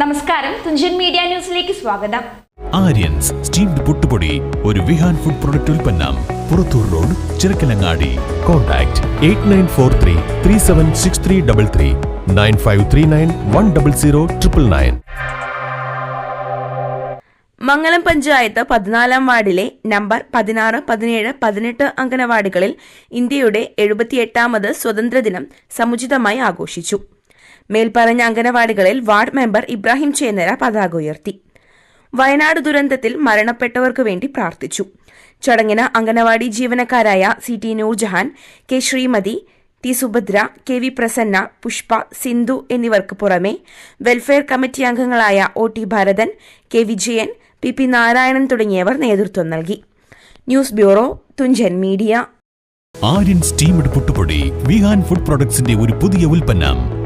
നമസ്കാരം. തുഞ്ചൻ മീഡിയ ന്യൂസിലേക്ക് സ്വാഗതം. ആര്യൻസ് സ്റ്റീംഡ് പുട്ടുപൊടി ഒരു വിഹാൻ ഫുഡ് പ്രൊഡക്റ്റ് ഉൽപ്പന്നം Purathur road Chirakkalangadi. Contact eight nine four three three seven six three double three nine five three nine one double zero triple nine. Mangalam panchayat പതിനാലാം വാർഡിലെ number പതിനാറ് പതിനേഴ് പതിനെട്ട് അംഗനവാടികളിൽ ഇന്ത്യയുടെ എഴുപത്തിയെട്ടാമത് സ്വതന്ത്രദിനം സമുചിതമായി ആഘോഷിച്ചു. മേൽപ്പറഞ്ഞ അംഗനവാടികളിൽ വാർഡ് മെമ്പർ ഇബ്രാഹിം ചേന്നര പതാക ഉയർത്തി. വയനാട് ദുരന്തത്തിൽ മരണപ്പെട്ടവർക്ക് വേണ്ടി പ്രാർത്ഥിച്ചു. ചടങ്ങിന് anganwadi ജീവനക്കാരായ C T Noorjahan K Shrimati T Subhadra K V Prasanna Pushpa Sindhu എന്നിവർക്ക് പുറമെ വെൽഫെയർ കമ്മിറ്റി അംഗങ്ങളായ O T Bharathan K Vijayan P P Narayanan തുടങ്ങിയവർ നേതൃത്വം നൽകി. News bureau Thunchan media. Aryan steamed പുട്ടുപൊടി വിഹാൻ ഫുഡ് പ്രൊഡക്ട്സിന്റെ ഒരു പുതിയ ഉൽപ്പന്നം.